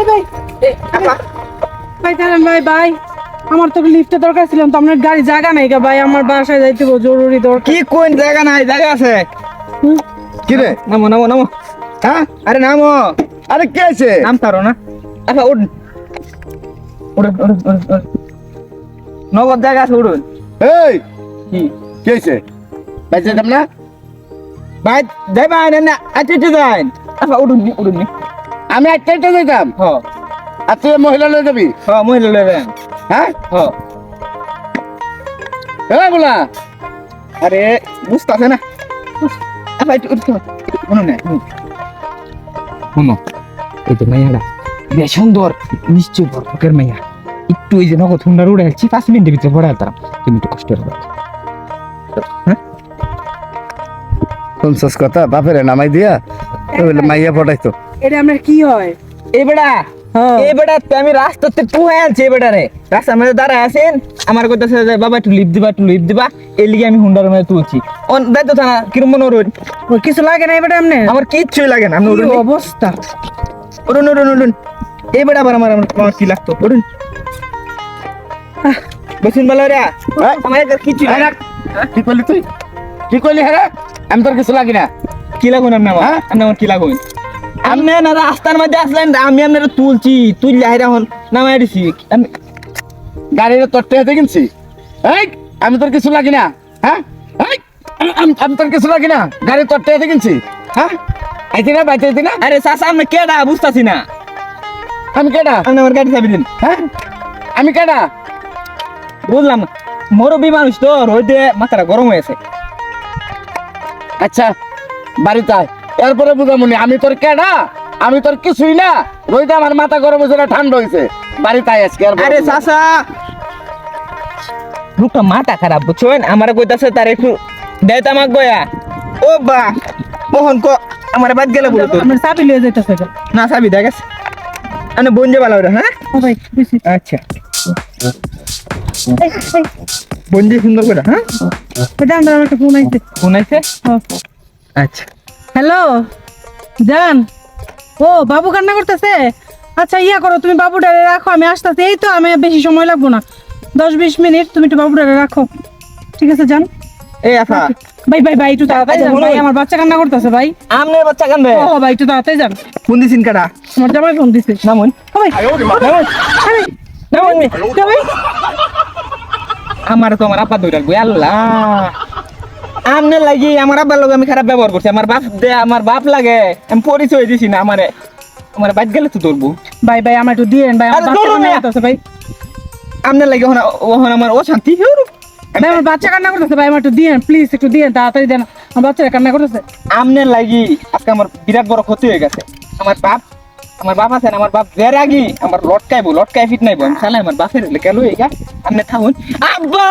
ভাই ভাই। এই, আপা। ভাই দাঁড়ান ভাই ভাই। আমার তো লিফটে দরকার ছিল তো আপনার গাড়ি জায়গা নাই ভাই। আমার বাসায় যাইতে জরুরি দরকার। কি কোন জায়গা নাই জায়গা আছে? কি রে? নামো নামো নামো। হ্যাঁ আরে নামো। আরে কে আছে? নাম তারো না। আচ্ছা উঠুন উঠুন উঠুন উঠুন উঠুন। নগদ জায়গা আছে উঠুন। এই! কি? আছে? না? ভাই যাই না না আচ্ছা আচ্ছা যাই আচ্ছা উঠুন নি উঠুন নি। আমি একটা একটা যাইতাম হ। আর তুই মহিলা লয়ে যাবি? হ মহিলা লইবেন হ্যাঁ? হ। হ্যাঁ বলা। আরে উঠো শুনুন না তো সুন্দর নিশ্চয় বরফকের মাইয়া। একটু ওই যে নগদ হুন্ডার উড়ে যাচ্ছি পাঁচ মিনিটের ভিতরে পড়ে যেতাম তুমি একটু কষ্ট করে শুনছস কথা? বাপের নামাই দিয়া তো বলে মাইয়া পটাইতো। এটা আপনার কি হয়? এই বেড়া হ্যাঁ। বেড়া আমি রাস্তাতে আনছি রাস্তার মধ্যে দাঁড়ায় আছেন? আমার কথা যে বাবা একটু লিপ দিবা একটু লিপ দিবা। এই লিগে আমি হুন্ডার মধ্যে তুলছি। অন দায়িত্ব থানা কিরম মনে কিছু লাগে না এবারে আপনি আমার কিচ্ছুই লাগে না কি অবস্থা? উড়ুন এই বেড়া আবার আমার আমার- আমার কি লাগতো? আহ, বসুন বলো রে হ্যাঁ? আমার কিচ্ছু কি করলি তুই? কি করলি হ্যাঁ? আমি তোর কিছু লাগি না। কি লাগুন আপনি আমার? হ্যাঁ? আপনি আমার কি লাগুন? আপনি না রাস্তার মধ্যে আসলেন আমি আপনার তুলছি তুই লাহিরা হন নামাই দিছি। আমি গাড়ির তোর টেহাতে কিনছি? এই আমি তোর কিছু লাগি না হ্যাঁ? আমি- আমি আমি তোর কিছু লাগি না গাড়ি তোর টেহাতে কিনছি হ্যাঁ? আইতি না বাইতে আইতি না? আরে চাচা আপনি কেডা বুঝতাছি না। আমি কেডা? আপনি আমার গাড়ি চাবি দিন। হ্যাঁ? আমি কেডা? বুঝলাম না মুরব্বী মানুষ তো রোদে মাথাটা গরম হয়েছে আচ্ছা বাড়িতে এরপরে বুঝামুনি আমি তোর কেডা? আমি তোর কিছুই না। রইতে আমার মাথা গরম হয়েছে ঠান্ডা হয়েছে। বাড়িতে আয় আজকে আরে। চাচা! লোকটা মাথা খারাপ বুঝছেন আমার কইতাছে তার একটু দেয় তামাক গয়া ও বা মোহন কো আমার বাদ গেলে বলো তো আপনার চাবি লিয়ে যাইতেছে না সাবি দেখ। গেছে আমি বঞ্জে ভালো হ্যাঁ? ও ভাই। আচ্ছা। বঞ্জে সুন্দর করে হ্যাঁ? ফোন আইছে। ফোন হ্যাঁ। আচ্ছা। হ্যালো জান। ও বাবু কান্না করতেছে? আচ্ছা ইয়া করো তুমি বাবুটারে রাখো আমি আসতেছি। এই তো আমি বেশি সময় লাগবো না। দশ বিশ মিনিট তুমি একটু বাবুটারে রাখো। ঠিক আছে জান? এই আফা। ভাই ভাই ভাই একটু তাড়াতাড়ি যান ভাই আমার বাচ্চা কান্না করতেছে ভাই। আমনের বাচ্চা কান্দে ও ভাই একটু তাড়াতাড়ি যান। ফোন দিছিন কাটা? আমার জামাই ফোন দিছে। নামুন ও ভাই নামুন নামুন আমার তো আমার দৌড়াল গো আল্লাহ। আমনে লাগি আমার আব্বার লগে আমি খারাপ ব্যবহার করছি। আমার বাপ দে আমার বাপ লাগে। আমি পরিচয় দিছি না আমারে আমার বাইক গেলে তো ধরবো। ভাই ভাই আমার একটু দিয়েন ভাই আমার ধরো না। ভাই। আমনে লাগি ওখানে ওখানে আমার অশান্তি। ভাই আমার বাচ্চা কান্না করতেছে ভাই আমার একটু দিয়েন প্লিজ একটু দিয়েন তাড়াতাড়ি দেন। আমার বাচ্চারা কান্না করতেছে। আমনে লাগি আজকে আমার বিরাট বড় ক্ষতি হয়ে গেছে। আমার বাপ আমার বাপ আছে না আমার বাপ যে রাগি আমার লটকাইবো লটকাই ফিট নাইবো। আমি শালা আমার বাপের লেখা লই গা আমনে থাকুন আব্বা!